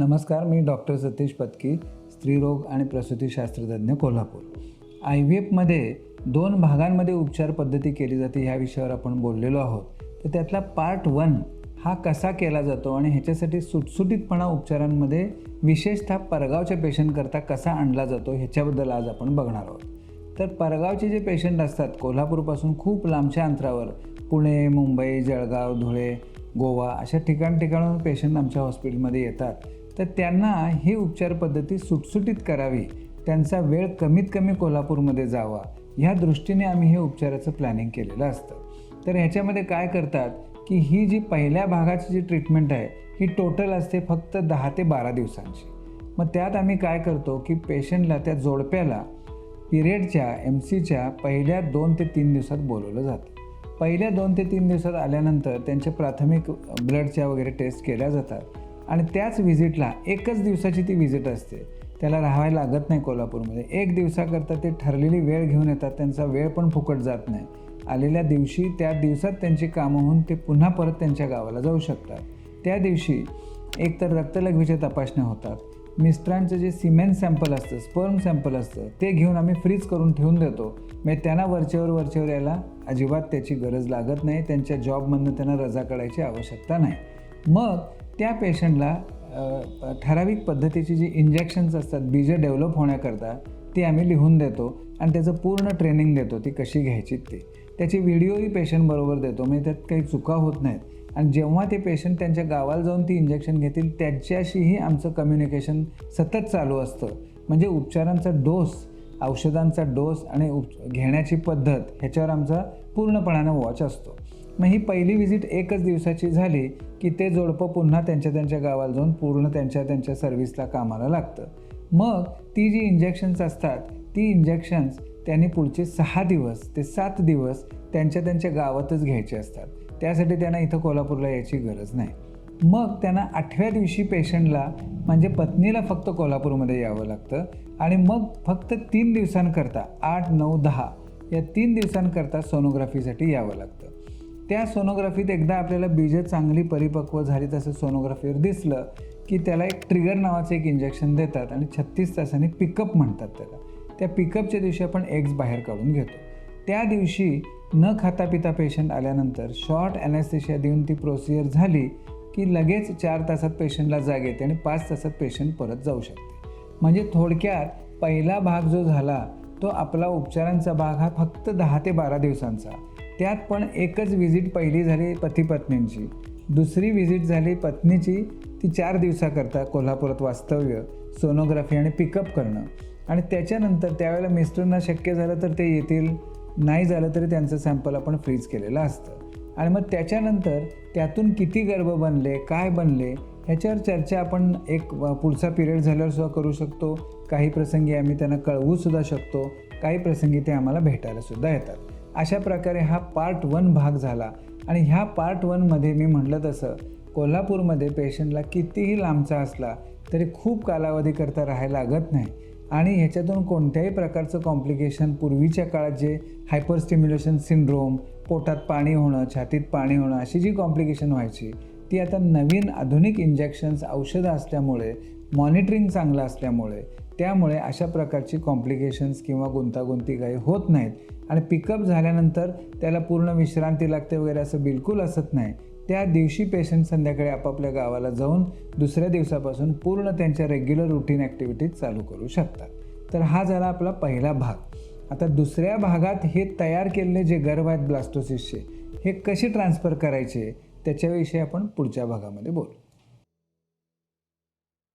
नमस्कार मी डॉक्टर सतीश पत्की स्त्रीरोग आणि प्रसूतीशास्त्रज्ञ कोल्हापूर. आय व्ही एफमध्ये दोन भागांमध्ये उपचार पद्धती केली जाते ह्या विषयावर आपण बोललेलो आहोत. तर त्यातला पार्ट वन हा कसा केला जातो आणि ह्याच्यासाठी सुटसुटीतपणा उपचारांमध्ये विशेषतः परगावच्या पेशंटकरता कसा आणला जातो ह्याच्याबद्दल आज आपण बघणार आहोत. तर परगावचे जे पेशंट असतात कोल्हापूरपासून खूप लांबच्या अंतरावर पुणे मुंबई जळगाव धुळे गोवा अशा ठिकाण ठिकाणाहून पेशंट आमच्या हॉस्पिटलमध्ये येतात. तर त्यांना ही उपचार पद्धती सुटसुटीत करावी. त्यांचा वेळ कमीत कमी कोल्हापूरमध्ये जावा. ह्या दृष्टीने आम्ही हे उपचाराचं प्लॅनिंग केलेलं असतं. तर ह्याच्यामध्ये काय करतात की ही जी पहिल्या भागाची जी ट्रीटमेंट आहे ही टोटल असते फक्त दहा ते बारा दिवसांची. मग त्यात आम्ही काय करतो की पेशंटला त्या जोडप्याला पिरियडच्या एम सीच्या पहिल्या दोन ते तीन दिवसात बोलवलं जातं. पहिल्या दोन ते तीन दिवसात आल्यानंतर त्यांच्या प्राथमिक ब्लडच्या वगैरे टेस्ट केल्या जातात. आणि त्याच व्हिजिटला एकच दिवसाची ती व्हिजिट असते. त्याला राहायला लागत नाही कोल्हापूरमध्ये. एक दिवसाकरता ते ठरलेली वेळ घेऊन येतात. त्यांचा वेळ पण फुकट जात नाही. आलेल्या दिवशी त्या दिवसात त्यांची कामं होऊन ते पुन्हा परत त्यांच्या गावाला जाऊ शकतात. त्या दिवशी एकतर रक्तलघवीच्या तपासण्या होतात. मिस्त्रांचं जे सिमेंट सॅम्पल असतं स्पर्म सॅम्पल असतं ते घेऊन आम्ही फ्रीज करून ठेवून देतो. म्हणजे त्यांना वरचेवर वरचेवर यायला अजिबात त्याची गरज लागत नाही. त्यांच्या जॉबमधनं त्यांना रजा काढायची आवश्यकता नाही. मग त्या पेशंटला ठराविक पद्धतीची जी इंजेक्शन्स असतात बीजं डेव्हलप होण्याकरता ती आम्ही लिहून देतो आणि त्याचं पूर्ण ट्रेनिंग देतो ती कशी घ्यायची ते. त्याची व्हिडिओही पेशंटबरोबर देतो म्हणजे त्यात काही चुका होत नाहीत. आणि जेव्हा ते पेशंट त्यांच्या गावाला जाऊन ती इंजेक्शन घेतील त्याच्याशीही आमचं कम्युनिकेशन सतत चालू असतं. म्हणजे उपचारांचा डोस औषधांचा डोस आणि उप घेण्याची पद्धत ह्याच्यावर आमचा पूर्णपणानं वॉच असतो. मग ही पहिली व्हिजिट एकच दिवसाची झाली की ते जोडपं पुन्हा त्यांच्या त्यांच्या गावाला जाऊन पूर्ण त्यांच्या त्यांच्या सर्व्हिसला कामाला लागतं. मग ती जी इंजेक्शन्स असतात ती इंजेक्शन्स त्यांनी पुढचे सहा दिवस ते सात दिवस त्यांच्या त्यांच्या गावातच घ्यायचे असतात. त्यासाठी त्यांना इथं कोल्हापूरला यायची गरज नाही. मग त्यांना आठव्या दिवशी पेशंटला म्हणजे पत्नीला फक्त कोल्हापूरमध्ये यावं लागतं आणि मग फक्त तीन दिवसांकरता आठ नऊ दहा या तीन दिवसांकरता सोनोग्राफीसाठी यावं लागतं. त्या सोनोग्राफीत एकदा आपल्याला बीजं चांगली परिपक्व झाली तसं सोनोग्राफीवर दिसलं की त्याला एक ट्रिगर नावाचं एक इंजेक्शन देतात आणि छत्तीस तासांनी पिकअप म्हणतात त्याला. त्या पिकअपच्या दिवशी आपण एग्ज बाहेर काढून घेतो. त्या दिवशी न खाता पिता पेशंट आल्यानंतर शॉर्ट ॲनेस्थेशिया देऊन ती प्रोसिजर झाली की लगेच चार तासात पेशंटला जाग येते आणि पाच तासात पेशंट परत जाऊ शकते. म्हणजे थोडक्यात पहिला भाग जो झाला तो आपला उपचारांचा भाग हा फक्त दहा ते बारा दिवसांचा. त्यात पण एकच व्हिजिट पहिली झाली पतीपत्नींची दुसरी व्हिजिट झाली पत्नीची ती चार दिवसाकरता कोल्हापुरात वास्तव्य सोनोग्राफी आणि पिकअप करणं. आणि त्याच्यानंतर त्यावेळेला मिस्टरना शक्य झालं तर ते येतील नाही झालं तरी त्यांचं सॅम्पल आपण फ्रीज केलेलं असतं. आणि मग त्याच्यानंतर त्यातून किती गर्भ बनले काय बनले ह्याच्यावर चर्चा आपण एक पुढचा पिरियड झाल्यावर सुद्धा करू शकतो. काही प्रसंगी आम्ही त्यांना कळवू सुद्धा शकतो. काही प्रसंगी ते आम्हाला भेटायला सुद्धा येतात. अशा प्रकारे हा पार्ट वन भाग झाला. आणि ह्या पार्ट वनमध्ये मी म्हटलं तसं कोल्हापूरमध्ये पेशंटला कितीही लांबचा असला तरी खूप कालावधीकरता राहायला लागत नाही. आणि ह्याच्यातून कोणत्याही प्रकारचं कॉम्प्लिकेशन पूर्वीच्या काळात जे हायपरस्टिम्युलेशन सिंड्रोम पोटात पाणी होणं छातीत पाणी होणं अशी जी कॉम्प्लिकेशन व्हायची ती आता नवीन आधुनिक इंजेक्शन्स औषधं असल्यामुळे मॉनिटरिंग चांगलं असल्यामुळे त्यामुळे अशा प्रकारची कॉम्प्लिकेशन्स किंवा गुंतागुंती काही होत नाहीत. आणि पिकअप झाल्यानंतर त्याला पूर्ण विश्रांती लागते वगैरे असं बिलकुल असत नाही. त्या दिवशी पेशंट संध्याकाळी आपापल्या गावाला जाऊन दुसऱ्या दिवसापासून पूर्ण त्यांच्या रेग्युलर रुटीन ॲक्टिव्हिटीज चालू करू शकतात. तर हा झाला आपला पहिला भाग. आता दुसऱ्या भागात हे तयार केलेले जे गर्भ आहेत ब्लास्टोसिसचे हे कसे ट्रान्सफर करायचे? त्याच्याविषयी आपण पुढच्या भागामध्ये बोलू.